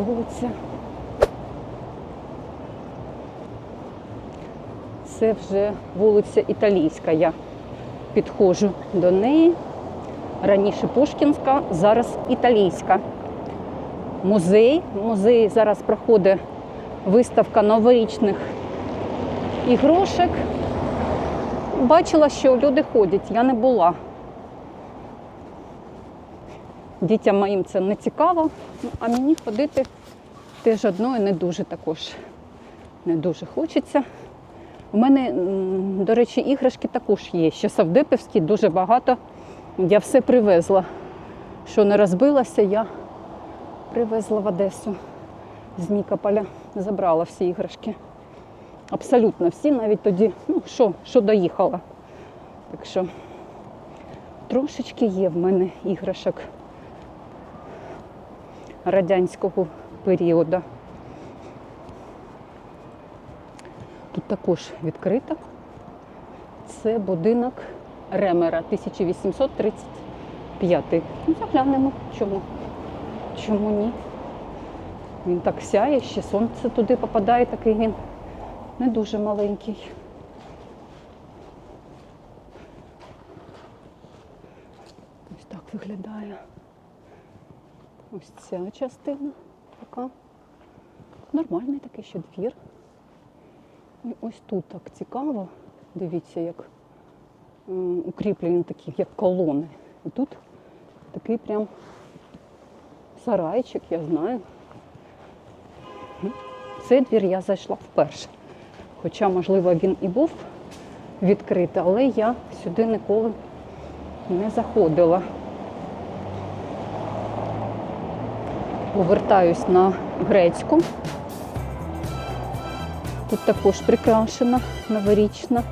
вулиця. Це вже вулиця Італійська. Я підходжу до неї. Раніше Пушкінська, зараз Італійська. Музей. В музеї зараз проходить виставка новорічних ігрушек. Бачила, що люди ходять, я не була. Дітям моїм це не цікаво, ну, а мені ходити теж одною не дуже також не дуже хочеться. У мене, до речі, іграшки також є. Ще савдепівські, дуже багато. Я все привезла. Що не розбилося, я привезла в Одесу з Нікополя. Забрала всі іграшки. Абсолютно всі, навіть тоді, ну що, що доїхала. Так що трошечки є в мене іграшок радянського періоду. Тут також відкрито. Це будинок Ремера 1835. Ну, заглянемо, чому. Чому ні? Він так сяє, ще сонце туди попадає, такий він не дуже маленький. Ось так виглядає. Ось ця частина така. Нормальний такий ще двір. І ось тут так цікаво. Дивіться, як укріплені такі, як колони. І тут такий прям сарайчик, я знаю. Цей двір я зайшла вперше. Хоча, можливо, він і був відкритий, але я сюди ніколи не заходила. Повертаюсь на грецьку. Тут також прикрашена новорічна.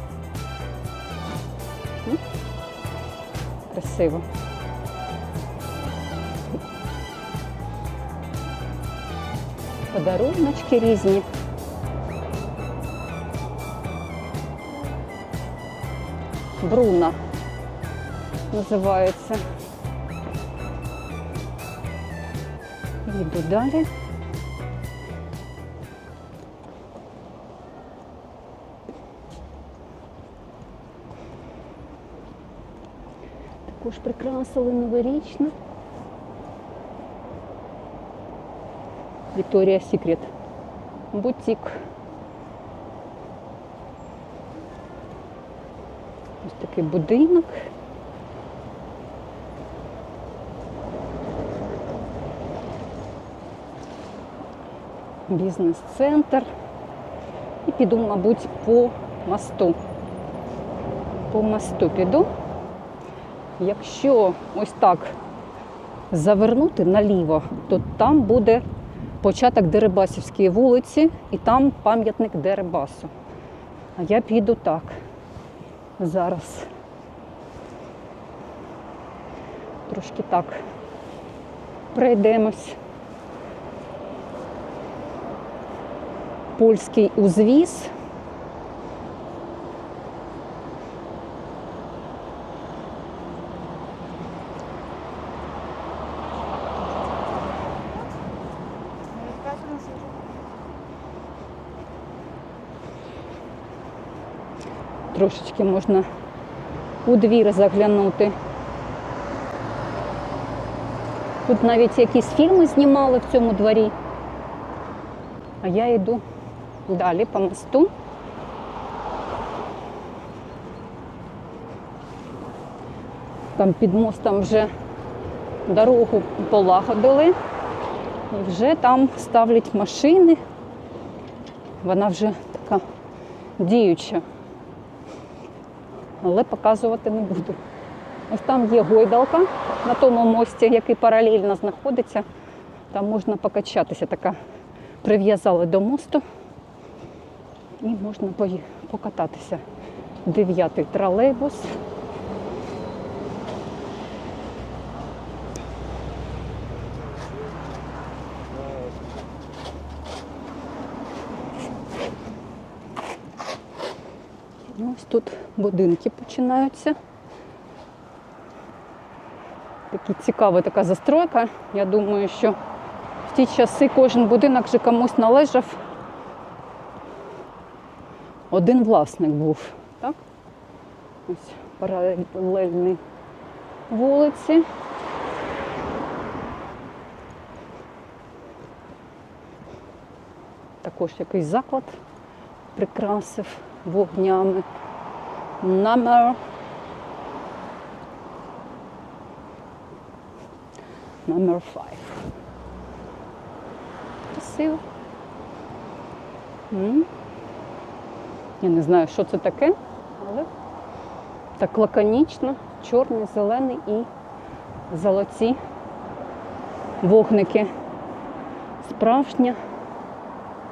Красиво. Подаруночки різні. Бруна називається. Йду далі. Також прикрасили новорічно. Вікторія Сікрет. Бутік. Ось такий будинок. Бізнес-центр. І піду, мабуть, по мосту. По мосту піду. Якщо ось так завернути наліво, то там буде початок Дерибасівської вулиці і там пам'ятник Дерибасу. А я піду так. Зараз. Трошки так пройдемось. Польський узвіз. Трошечки можна у двір заглянути. Тут навіть якісь фільми знімали в цьому дворі. А я йду далі по мосту. Там під мостом вже дорогу полагодили. І вже там ставлять машини. Вона вже така діюча. Але показувати не буду. Ось там є гойдалка на тому мості, який паралельно знаходиться. Там можна покачатися, така прив'язали до мосту і можна покататися. Дев'ятий тролейбус. Ну, Ось тут будинки починаються. Такі цікава така застройка. Я думаю, що в ті часи кожен будинок вже комусь належав. Один власник був, так? Ось паралельні вулиці. Також якийсь заклад прикрасив вогнями. Номер. Номер 5. Красиво. Я не знаю, що це таке, але так лаконічно, чорний, зелений і золоті вогники. Справжня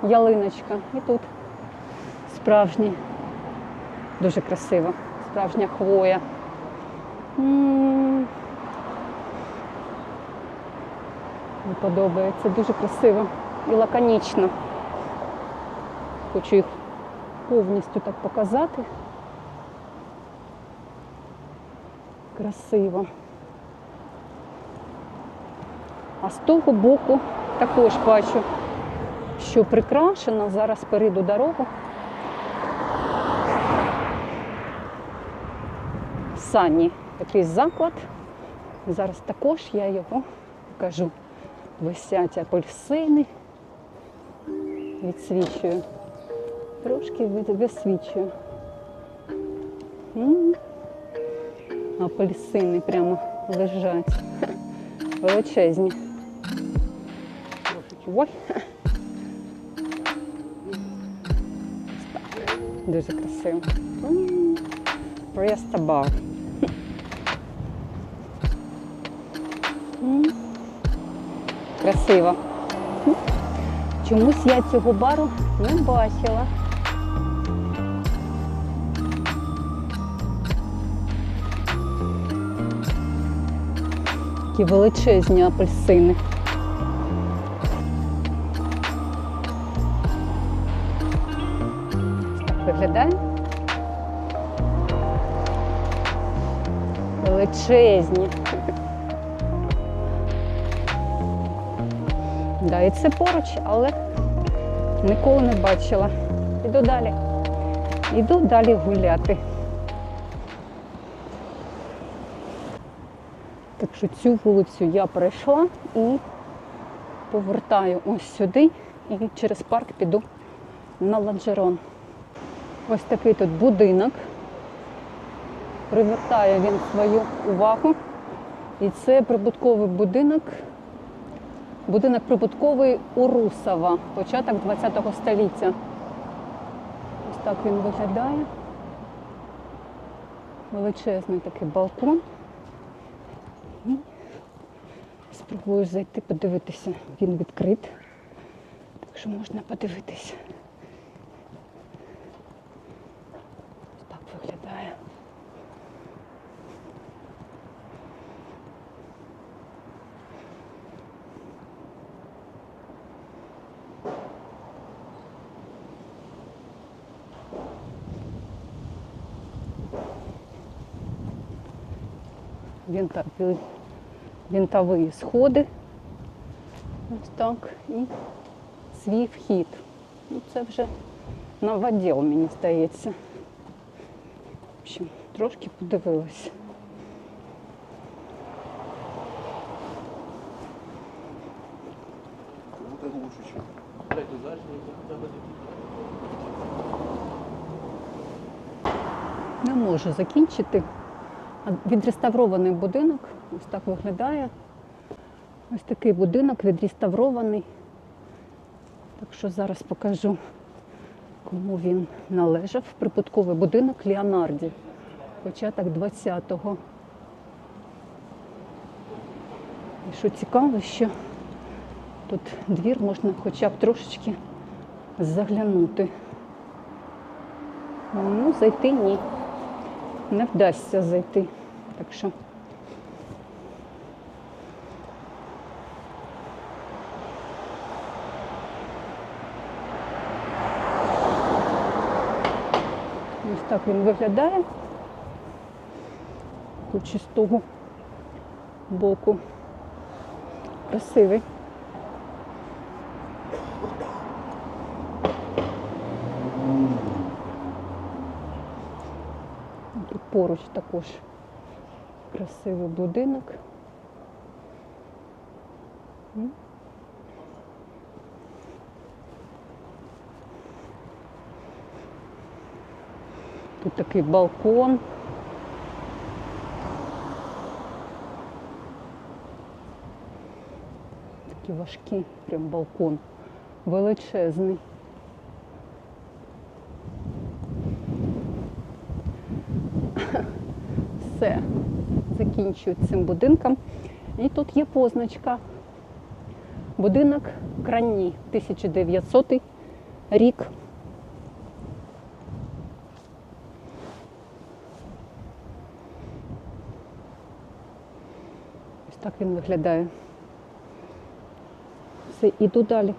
ялиночка. І тут справжні, дуже красиво, справжня хвоя. М. Мені подобається, дуже красиво і лаконічно. Хочу їх повністю так показати. Красиво. А з того боку також бачу, що прикрашено. Зараз перейду дорогу. Сані якийсь заклад. Зараз також я його покажу. Висять апельсини. Відсвічую. Трошки висвічую. М. Апельсини прямо лежать. Величезні. Ой. Дуже красиво. Просто бар. Красиво. Чомусь я цього бару не бачила. Такі величезні апельсини. Виглядає. Величезні. Да, і це поруч, але ніколи не бачила. Іду далі. Іду далі гуляти. Так що цю вулицю я пройшла і повертаю ось сюди і через парк піду на ланжерон. Ось такий тут будинок. Привертає він свою увагу. І це прибутковий будинок. Будинок прибутковий Урусова, початок ХХ століття. Ось так він виглядає. Величезний такий балкон. І спробую зайти, подивитися. Він відкрит. Так що можна подивитися. Так виглядає. Вінтові, вінтові сходи. Ось так. І свій вхід. Ну, це вже новоділ, мені здається. В общем, трошки подивилась. Не можу закінчити. Відреставрований будинок. Ось так виглядає. Ось такий будинок відреставрований. Так що зараз покажу, кому він належав. Прибутковий будинок Леонарді. Початок 20-го. І що цікаво, що тут двір можна хоча б трошечки заглянути. Ну, зайти ні. Не вдасться зайти. Так що. Ось так він виглядає. Хоч і з того боку. Красивий. Поруч також красивий будинок. Тут такий балкон. Такий важкий прям балкон. Величезний. Все, закінчую цим будинком. І тут є позначка. Будинок Кранні, 1900 рік. Ось так він виглядає. Все, іду далі.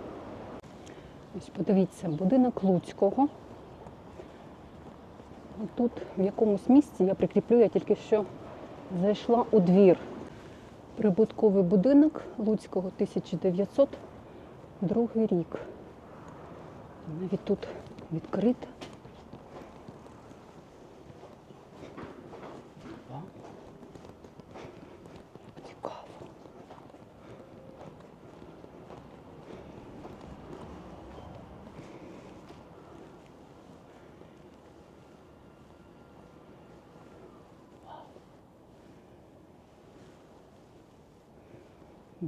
Ось подивіться, будинок Луцького. Тут в якомусь місці я прикріплю, я тільки що зайшла у двір. Прибутковий будинок Луцького 1902 рік. Навіть тут відкрите.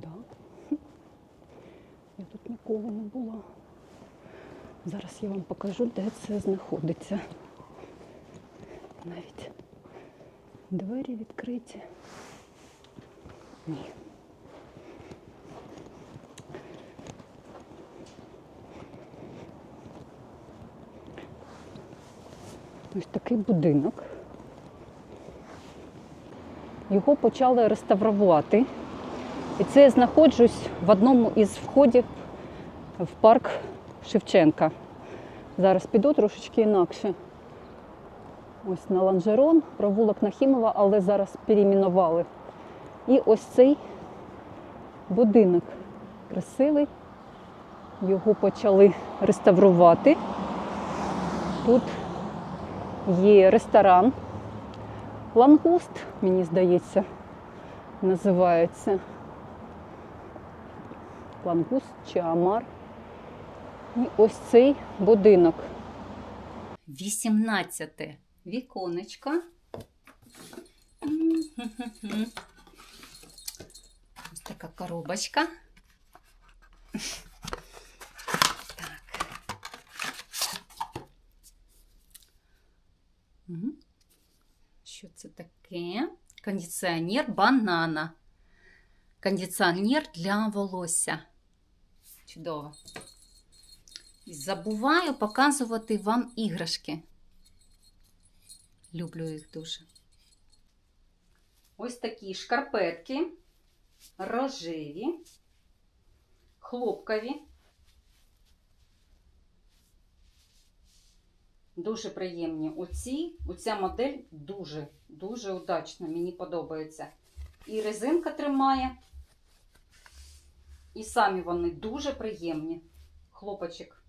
Да. Я тут ніколи не була. Зараз я вам покажу, де це знаходиться. Навіть двері відкриті. Ні. Ось такий будинок. Його почали реставрувати. І це я знаходжусь в одному із входів в парк Шевченка. Зараз піду трошечки інакше. Ось на Ланжерон, провулок Нахімова, але зараз перейменували. І ось цей будинок красивий. Його почали реставрувати. Тут є ресторан. Лангуст, мені здається, називається. Лангуст чи Амар. І ось цей будинок. 18 віконечко. Ось така коробочка. Так. Що це таке? Кондиціонер банана. Кондиціонер для волосся. Чудово. Забуваю показувати вам іграшки. Люблю їх дуже. Ось такі шкарпетки, рожеві, хлопкові. Дуже приємні. Оці, оця модель дуже, дуже удачна. Мені подобається. І резинка тримає. І самі вони дуже приємні. Хлопочок.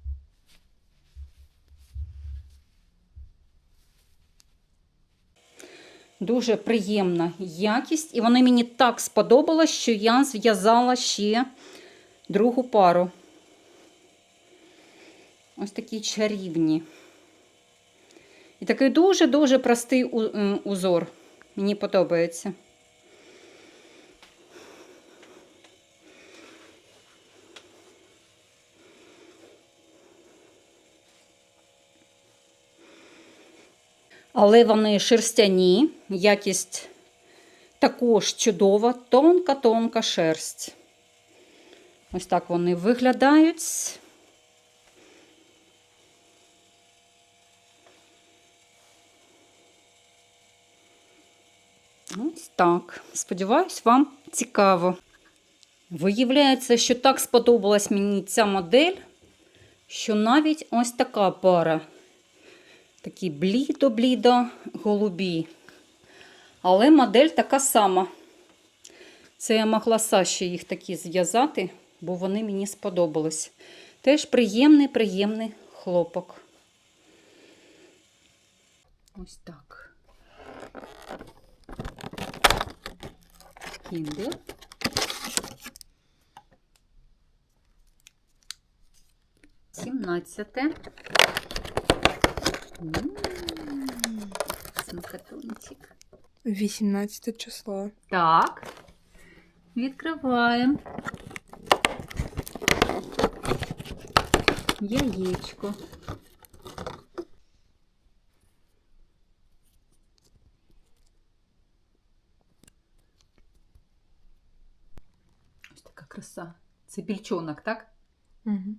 Дуже приємна якість, і вони мені так сподобалось, що я зв'язала ще другу пару. Ось такі чарівні. І такий дуже-дуже простий узор. Мені подобається. Але вони шерстяні, якість також чудова, тонка-тонка шерсть. Ось так вони виглядають. Ось так. Сподіваюсь, вам цікаво. Виявляється, що так сподобалась мені ця модель, що навіть ось така пара. Такі блідо-блідо голубі. Але модель така сама. Це я могла Саші їх такі зв'язати, бо вони мені сподобались. Теж приємний-приємний хлопок. Ось так. Кіндер. Сімнадцяте. М, Смакатунчик. 18 число. Так. Відкриваємо. Яєчко. Ось така краса. Це більчонок, так? Угу.